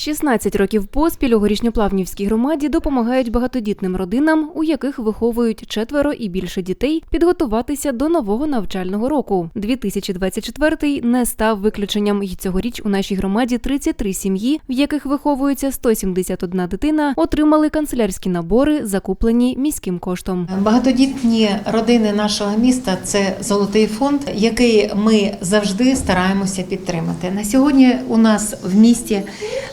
16 років поспіль у горішньоплавнівській громаді допомагають багатодітним родинам, у яких виховують четверо і більше дітей, підготуватися до нового навчального року. 2024 не став виключенням. І цьогоріч у нашій громаді 33 сім'ї, в яких виховується 171 дитина, отримали канцелярські набори, закуплені міським коштом. Багатодітні родини нашого міста це золотий фонд, який ми завжди стараємося підтримати. На сьогодні у нас в місті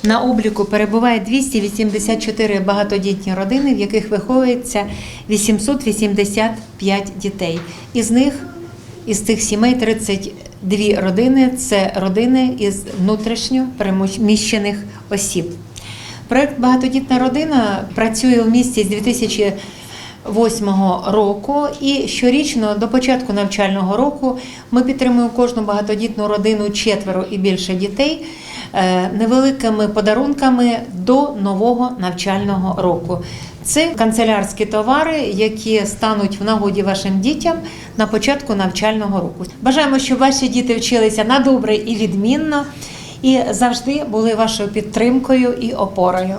на обліку перебуває 284 багатодітні родини, в яких виховується 885 дітей. Із них із цих сімей 32 родини це родини із внутрішньо переміщених осіб. Проект Багатодітна родина працює в місті з 2008 року, і щорічно до початку навчального року ми підтримуємо кожну багатодітну родину четверо і більше дітей невеликими подарунками до нового навчального року. Це канцелярські товари, які стануть в нагоді вашим дітям на початку навчального року. Бажаємо, щоб ваші діти вчилися на добре і відмінно, і завжди були вашою підтримкою і опорою.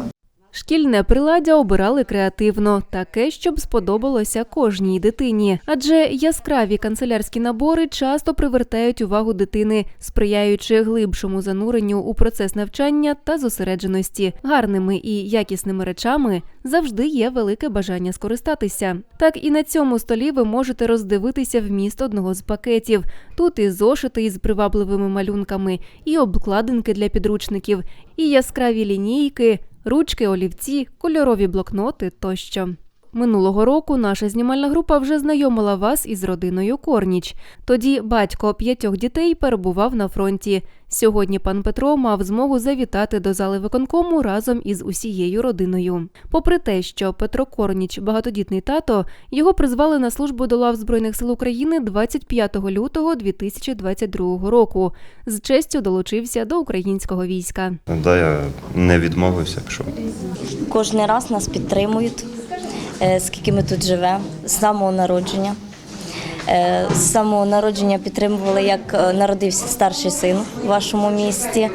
Шкільне приладдя обирали креативно, таке, щоб сподобалося кожній дитині. Адже яскраві канцелярські набори часто привертають увагу дитини, сприяючи глибшому зануренню у процес навчання та зосередженості. Гарними і якісними речами завжди є велике бажання скористатися. Так і на цьому столі ви можете роздивитися вміст одного з пакетів. Тут і зошити із привабливими малюнками, і обкладинки для підручників, і яскраві лінійки ручки, олівці, кольорові блокноти тощо. Минулого року наша знімальна група вже знайомила вас із родиною Корніч. Тоді батько п'ятьох дітей перебував на фронті. Сьогодні пан Петро мав змогу завітати до зали виконкому разом із усією родиною. Попри те, що Петро Корніч багатодітний тато, його призвали на службу до лав Збройних сил України 25 лютого 2022 року. З честю долучився до українського війська. Да, я не відмовився, пішов. Кожен раз нас підтримують, скільки ми тут живемо, з самого народження. Е, З самого народження підтримували, як е, народився старший син у вашому місті,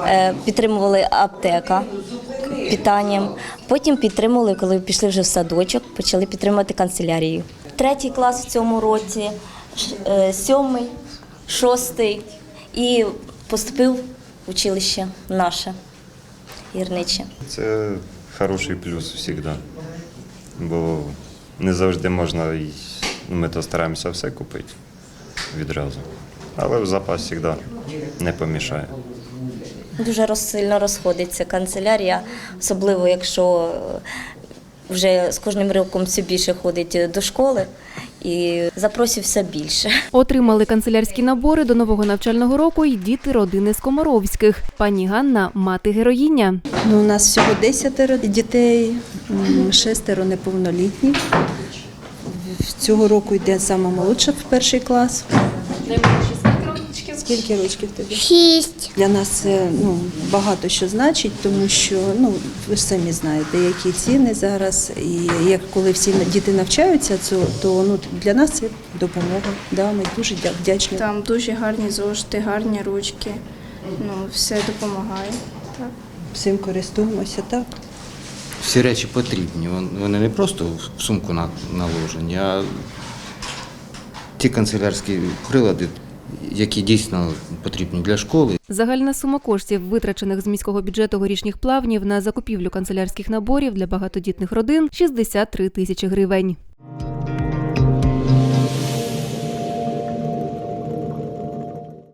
Е, підтримували аптека питанням. Потім підтримували, коли пішли вже в садочок, почали підтримувати канцелярію. Третій клас в цьому році, е, сьомий, шостий і поступив в училище наше гірниче. Це хороший плюс завжди. Бо не завжди можна, і ну, ми то стараємося все купити відразу. Але в запас завжди не помішає. Дуже розсильно розходиться канцелярія, особливо якщо е, вже з кожним роком все більше ходить до школи і запросів все більше. Отримали канцелярські набори до нового навчального року й діти родини з Комаровських. Пані Ганна мати героїня. Ну, у нас всього 10 дітей, шестеро неповнолітні. Цього року йде молодша в перший клас. Скільки рочків тобі? Шість. Для нас це ну, багато що значить, тому що ну, ви ж самі знаєте, які ціни зараз. І як коли всі діти навчаються, то, то ну, для нас це допомога. Да, ми дуже вдячні. Там дуже гарні зошити, гарні ручки. Ну, все допомагає. Так. Всім користуємося, так. Всі речі потрібні. Вони не просто в сумку наложені, а ті канцелярські прилади, які дійсно потрібні для школи. Загальна сума коштів, витрачених з міського бюджету горішніх плавнів на закупівлю канцелярських наборів для багатодітних родин 63 тисячі гривень.